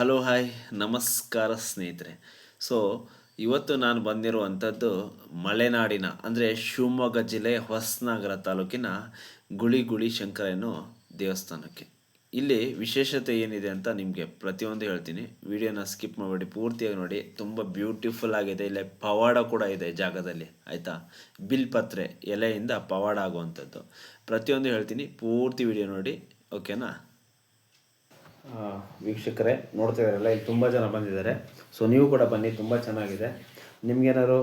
Hello hi ನಮಸ್ಕಾರ ಸ್ನೇಹಿತರೆ. So ಇವತ್ತು ನಾನು ಬಂದಿರುವಂಥದ್ದು ಮಲೆನಾಡಿನ, ಅಂದರೆ ಶಿವಮೊಗ್ಗ ಜಿಲ್ಲೆ ಹೊಸನಗರ ತಾಲೂಕಿನ ಗುಳಿ ಗುಳಿ ಶಂಕರನು ದೇವಸ್ಥಾನಕ್ಕೆ. ಇಲ್ಲಿ ವಿಶೇಷತೆ ಏನಿದೆ ಅಂತ ನಿಮಗೆ ಪ್ರತಿಯೊಂದು ಹೇಳ್ತೀನಿ. ವಿಡಿಯೋನ ಸ್ಕಿಪ್ ಮಾಡಬೇಡಿ, ಪೂರ್ತಿಯಾಗಿ ನೋಡಿ. ತುಂಬ ಬ್ಯೂಟಿಫುಲ್ ಆಗಿದೆ. ಇಲ್ಲೇ ಪವಾಡ ಕೂಡ ಇದೆ ಜಾಗದಲ್ಲಿ, ಆಯಿತಾ? ಬಿಲ್ಪತ್ರೆ ಎಲೆಯಿಂದ ಪವಾಡ ಆಗುವಂಥದ್ದು. ಪ್ರತಿಯೊಂದು ಹೇಳ್ತೀನಿ. ಪೂರ್ತಿ ವಿಡಿಯೋ ನೋಡಿ ಓಕೆನಾ ವೀಕ್ಷಕರೇ, ನೋಡ್ತಾ ಇದ್ದಾರಲ್ಲ, ಇಲ್ಲಿ ತುಂಬ ಜನ ಬಂದಿದ್ದಾರೆ. ಸೊ ನೀವು ಕೂಡ ಬನ್ನಿ, ತುಂಬ ಚೆನ್ನಾಗಿದೆ. ನಿಮ್ಗೇನಾದ್ರು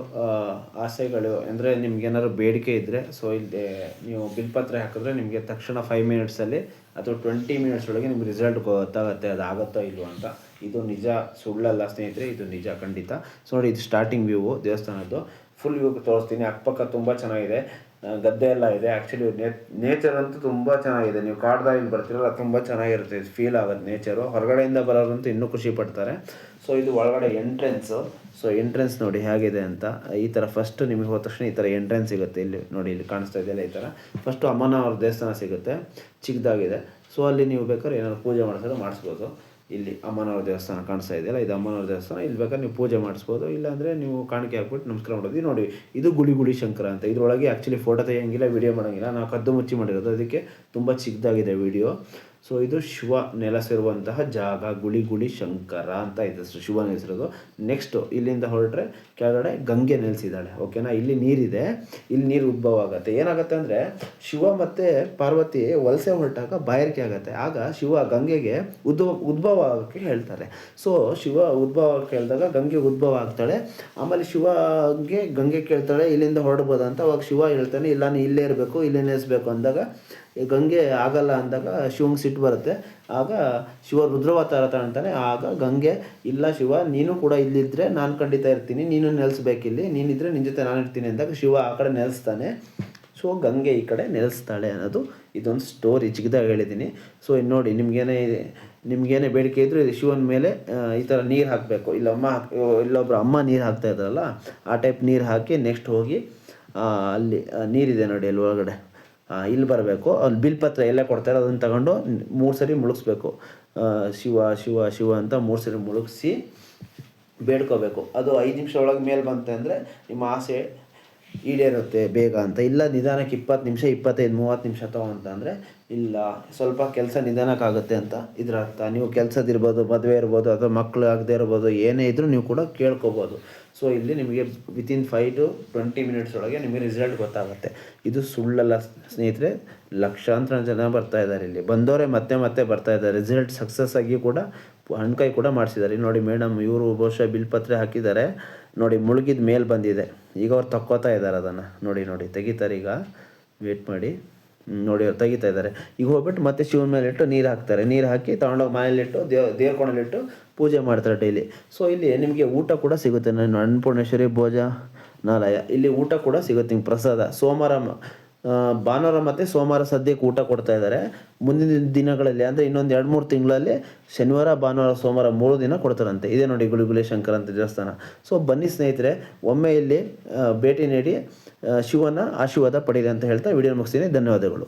ಆಸೆಗಳು, ಅಂದರೆ ನಿಮ್ಗೇನಾದ್ರು ಬೇಡಿಕೆ ಇದ್ದರೆ ಸೊ ಇಲ್ಲಿ ನೀವು ಬಿಲ್ಪತ್ರೆ ಹಾಕಿದ್ರೆ ನಿಮಗೆ ತಕ್ಷಣ ಫೈವ್ ಮಿನಿಟ್ಸಲ್ಲಿ ಅಥವಾ ಟ್ವೆಂಟಿ ಮಿನಿಟ್ಸ್ ಒಳಗೆ ನಿಮ್ಗೆ ರಿಸಲ್ಟ್ ಗೊತ್ತಾಗುತ್ತೆ, ಅದು ಆಗುತ್ತೋ ಇಲ್ವೋ ಅಂತ. ಇದು ನಿಜ ಸುಳ್ಳಲ್ಲ, ಸ್ನೇಹಿತರೆ, ಇದು ನಿಜ, ಖಂಡಿತ. ಸೊ ನೋಡಿ, ಇದು ಸ್ಟಾರ್ಟಿಂಗ್ ವ್ಯೂವು ದೇವಸ್ಥಾನದ್ದು. ಫುಲ್ ವ್ಯೂ ತೋರಿಸ್ತೀನಿ. ಅಕ್ಕಪಕ್ಕ ತುಂಬ ಚೆನ್ನಾಗಿದೆ. ಗದ್ದೆ ಎಲ್ಲ ಇದೆ. ಆ್ಯಕ್ಚುಲಿ ನೇಚರ್ ಅಂತೂ ತುಂಬ ಚೆನ್ನಾಗಿದೆ. ನೀವು ಕಾಡ್ದಾಗಿಲ್ಲಿ ಬರ್ತೀರಲ್ಲ ತುಂಬ ಚೆನ್ನಾಗಿರುತ್ತೆ. ಫೀಲ್ ಆಗುತ್ತೆ ನೇಚರು ಹೊರಗಡೆಯಿಂದ ಬರೋರಂತೂ ಇನ್ನೂ ಖುಷಿ ಪಡ್ತಾರೆ. ಸೊ ಇದು ಒಳಗಡೆ ಎಂಟ್ರೆನ್ಸು ಸೊ ಎಂಟ್ರೆನ್ಸ್ ನೋಡಿ ಹೇಗಿದೆ ಅಂತ. ಈ ಥರ ಫಸ್ಟ್ ನಿಮಗೆ ಹೋದ ತಕ್ಷಣ ಈ ಥರ ಎಂಟ್ರೆನ್ಸ್ ಸಿಗುತ್ತೆ. ಇಲ್ಲಿ ನೋಡಿ, ಇಲ್ಲಿ ಕಾಣಿಸ್ತಾ ಇದೆಯಲ್ಲ ಈ ಥರ ಫಸ್ಟು ಅಮ್ಮನವ್ರ ದೇವಸ್ಥಾನ ಸಿಗುತ್ತೆ. ಚಿಕ್ಕದಾಗಿದೆ ಸೊ ಅಲ್ಲಿ ನೀವು ಬೇಕಾದ್ರೆ ಏನಾದ್ರು ಪೂಜೆ ಮಾಡಿಸಿದ್ರೆ ಮಾಡಿಸ್ಬೋದು. ಇಲ್ಲಿ ಅಮ್ಮನವ್ರ ದೇವಸ್ಥಾನ ಕಾಣಿಸ್ತಾ ಇದೆಯಲ್ಲ ಇದು ಅಮ್ಮನವ್ರ ದೇವಸ್ಥಾನ. ಇಲ್ಲಿ ಬೇಕಾದ್ರೆ ನೀವು ಪೂಜೆ ಮಾಡಿಸ್ಬೋದು. ಇಲ್ಲಾಂದರೆ ನೀವು ಕಾಣಿಕೆ ಹಾಕ್ಬಿಟ್ಟು ನಮಸ್ಕಾರ ಮಾಡೋದು. ನೋಡಿ, ಇದು ಗುಳಿ ಗುಳಿ ಶಂಕರ ಅಂತ. ಇದರೊಳಗೆ ಆ್ಯಕ್ಚುಲಿ ಫೋಟೋ ತೆಗಿಯಂಗಿಲ್ಲ ವಿಡಿಯೋ ಮಾಡೋಂಗಿಲ್ಲ. ನಾವು ಕದ್ದು ಮುಚ್ಚಿ ಮಾಡಿರೋದು. ಅದಕ್ಕೆ ತುಂಬ ಚಿಕ್ಕದಾಗಿದೆ ವಿಡಿಯೋ ಸೊ ಇದು ಶಿವ ನೆಲೆಸಿರುವಂತಹ ಜಾಗ ಗುಳಿ ಗುಳಿ ಶಂಕರ ಅಂತ ಇದೆ. ಹೆಸರು ಶಿವನ ಹೆಸರದು ನೆಕ್ಸ್ಟು ಇಲ್ಲಿಂದ ಹೊರಟ್ರೆ ಕೆಳಗಡೆ ಗಂಗೆ ನೆಲೆಸಿದ್ದಾಳೆ. ಓಕೆನಾ ಇಲ್ಲಿ ನೀರಿದೆ. ಇಲ್ಲಿ ನೀರು ಉದ್ಭವ ಆಗುತ್ತೆ ಏನಾಗುತ್ತೆ ಅಂದರೆ, ಶಿವ ಮತ್ತು ಪಾರ್ವತಿ ವಲಸೆ ಹೊರಟಾಗ ಬಾಯಾರಿಕೆ ಆಗುತ್ತೆ. ಆಗ ಶಿವ ಗಂಗೆಗೆ ಉದ್ಭವ ಉದ್ಭವ ಆಗೋಕ್ಕೆ ಹೇಳ್ತಾರೆ. ಸೊ ಶಿವ ಉದ್ಭವ ಹೇಳಿದಾಗ ಗಂಗೆ ಉದ್ಭವ ಆಗ್ತಾಳೆ. ಆಮೇಲೆ ಶಿವಗೆ ಗಂಗೆ ಕೇಳ್ತಾಳೆ, ಇಲ್ಲಿಂದ ಹೊರಡ್ಬೋದು ಅಂತ. ಅವಾಗ ಶಿವ ಹೇಳ್ತಾನೆ, ಇಲ್ಲ, ನೀ ಇಲ್ಲೇ ಇರಬೇಕು, ಇಲ್ಲೇ ನೆಲೆಸ್ಬೇಕು ಅಂದಾಗ ಗಂಗೆ ಆಗಲ್ಲ ಅಂದಾಗ ಶಿವಂಗೆ ಸಿಟ್ಟು ಬರುತ್ತೆ. ಆಗ ಶಿವ ರುದ್ರವತಾರ ತಾಳ್ತಾನೆ ಆಗ ಗಂಗೆ, ಇಲ್ಲ ಶಿವ, ನೀನು ಕೂಡ ಇಲ್ಲಿದ್ದರೆ ನಾನು ಖಂಡಿತ ಇರ್ತೀನಿ, ನೀನು ನೆಲೆಸ್ಬೇಕಿಲ್ಲಿ, ನೀನಿದ್ರೆ ನಿನ್ನ ಜೊತೆ ನಾನು ಇರ್ತೀನಿ ಅಂದಾಗ ಶಿವ ಆ ಕಡೆ ನೆಲೆಸ್ತಾನೆ. ಸೊ ಗಂಗೆ ಈ ಕಡೆ ನೆಲೆಸ್ತಾಳೆ ಅನ್ನೋದು ಇದೊಂದು ಸ್ಟೋರಿ ಚಿಕ್ಕದಾಗಿ ಹೇಳಿದ್ದೀನಿ ಸೊ ಇನ್ನು ನೋಡಿ, ನಿಮಗೇನೇ ನಿಮ್ಗೇನೇ ಬೇಡಿಕೆ ಇದ್ದರೂ ಇದು ಶಿವನ ಮೇಲೆ ಈ ಥರ ನೀರು ಹಾಕಬೇಕು. ಇಲ್ಲ ಅಮ್ಮ ಇಲ್ಲೊಬ್ರು ಅಮ್ಮ ನೀರು ಹಾಕ್ತಾ ಇದ್ದಾರಲ್ಲ, ಆ ಟೈಪ್ ನೀರು ಹಾಕಿ ನೆಕ್ಸ್ಟ್ ಹೋಗಿ ಅಲ್ಲಿ ನೀರಿದೆ ನೋಡಿ ಅಲ್ಲಿ ಒಳಗಡೆ. ಇಲ್ಲಿ ಬರಬೇಕು. ಅಲ್ಲಿ ಬಿಲ್ ಪತ್ರ ಎಲ್ಲ ಕೊಡ್ತಾರೆ, ಅದನ್ನು ತಗೊಂಡು ಮೂರು ಸರಿ ಮುಳುಗಿಸ್ಬೇಕು. ಶಿವ ಶಿವ ಶಿವ ಅಂತ ಮೂರು ಸರಿ ಮುಳುಗಿಸಿ ಬೇಡ್ಕೋಬೇಕು. ಅದು ಐದು ನಿಮಿಷ ಒಳಗೆ ಮೇಲೆ ಬಂತೆ ಅಂದರೆ ನಿಮ್ಮ ಆಸೆ ಈಡೇರುತ್ತೆ ಬೇಗ ಅಂತ. ಇಲ್ಲ, ನಿಧಾನಕ್ಕೆ ಇಪ್ಪತ್ತು ನಿಮಿಷ, ಇಪ್ಪತ್ತೈದು, ಮೂವತ್ತು ನಿಮಿಷ ತಗೊಂತ ಅಂದರೆ, ಇಲ್ಲ, ಸ್ವಲ್ಪ ಕೆಲಸ ನಿಧಾನಕ್ಕಾಗುತ್ತೆ ಅಂತ ಇದರ ಅರ್ಥ ನೀವು ಕೆಲಸದಿರ್ಬೋದು ಮದುವೆ ಇರ್ಬೋದು, ಅಥವಾ ಮಕ್ಕಳು ಆಗದೆ ಇರ್ಬೋದು, ಏನೇ ಇದ್ದರೂ ನೀವು ಕೂಡ ಕೇಳ್ಕೊಬೋದು. ಸೊ ಇಲ್ಲಿ ನಿಮಗೆ within five to twenty minutes ಒಳಗೆ ನಿಮಗೆ ರಿಸಲ್ಟ್ ಗೊತ್ತಾಗುತ್ತೆ. ಇದು ಸುಳ್ಳಲ್ಲ ಸ್ನೇಹಿತರೆ, ಲಕ್ಷಾಂತರ ಜನ ಬರ್ತಾ ಇದ್ದಾರೆ ಇಲ್ಲಿ. ಬಂದವರೇ ಮತ್ತೆ ಮತ್ತೆ ಬರ್ತಾ ಇದ್ದಾರೆ. ರಿಸಲ್ಟ್ ಸಕ್ಸಸ್ ಆಗಿ ಕೂಡ ಹಣ್ಕಾಯಿ ಕೂಡ ಮಾಡಿಸಿದ್ದಾರೆ. ನೋಡಿ ಮೇಡಮ್ ಇವರು ಬಹುಶಃ ಬಿಲ್ಪತ್ರೆ ಹಾಕಿದ್ದಾರೆ. ನೋಡಿ, ಮುಳುಗಿದ ಮೇಲೆ ಬಂದಿದೆ. ಈಗ ಅವ್ರು ತಕ್ಕೋತಾ ಇದ್ದಾರೆ ಅದನ್ನು. ನೋಡಿ ನೋಡಿ, ತೆಗಿತಾರೆ ಈಗ. ವೇಟ್ ಮಾಡಿ. ನೋಡಿ, ಅವ್ರು ತೆಗಿತಾ ಇದ್ದಾರೆ. ಈಗ ಹೋಗ್ಬಿಟ್ಟು ಮತ್ತೆ ಶಿವನ ಮೇಲೆ ಇಟ್ಟು ನೀರು ಹಾಕ್ತಾರೆ. ನೀರು ಹಾಕಿ ತಗೊಂಡೋಗಿ ಮನೇಲಿಟ್ಟು ದೇವ ದೇವ್ರ ಇಟ್ಟು ಪೂಜೆ ಮಾಡ್ತಾರೆ ಡೈಲಿ ಸೊ ಇಲ್ಲಿ ನಿಮಗೆ ಊಟ ಕೂಡ ಸಿಗುತ್ತೆ. ನಾನು ಅನ್ನಪೂರ್ಣೇಶ್ವರಿ ಭೋಜನಾಲಯ. ಇಲ್ಲಿ ಊಟ ಕೂಡ ಸಿಗುತ್ತೆ ನಿಮ್ಗೆ ಪ್ರಸಾದ. ಸೋಮವಾರ ಭಾನುವಾರ ಮತ್ತೆ ಸೋಮವಾರ ಸದ್ಯಕ್ಕೆ ಊಟ ಕೊಡ್ತಾ ಇದ್ದಾರೆ. ಮುಂದಿನ ದಿನಗಳಲ್ಲಿ, ಅಂದರೆ ಇನ್ನೊಂದು ಎರಡು ಮೂರು ತಿಂಗಳಲ್ಲಿ ಶನಿವಾರ, ಭಾನುವಾರ, ಸೋಮವಾರ ಮೂರು ದಿನ ಕೊಡ್ತಾರಂತೆ. ಇದೇ ನೋಡಿ ಗುಳಿಗುಳಿ ಶಂಕರ ಅಂತ ದೇವಸ್ಥಾನ. ಸೊ ಬನ್ನಿ ಸ್ನೇಹಿತರೆ, ಒಮ್ಮೆ ಇಲ್ಲಿ ಭೇಟಿ ನೀಡಿ ಶಿವನ ಆಶೀರ್ವಾದ ಪಡೀರಿ ಅಂತ ಹೇಳ್ತಾ ವಿಡಿಯೋ ಮುಗಿಸ್ತೀನಿ. ಧನ್ಯವಾದಗಳು.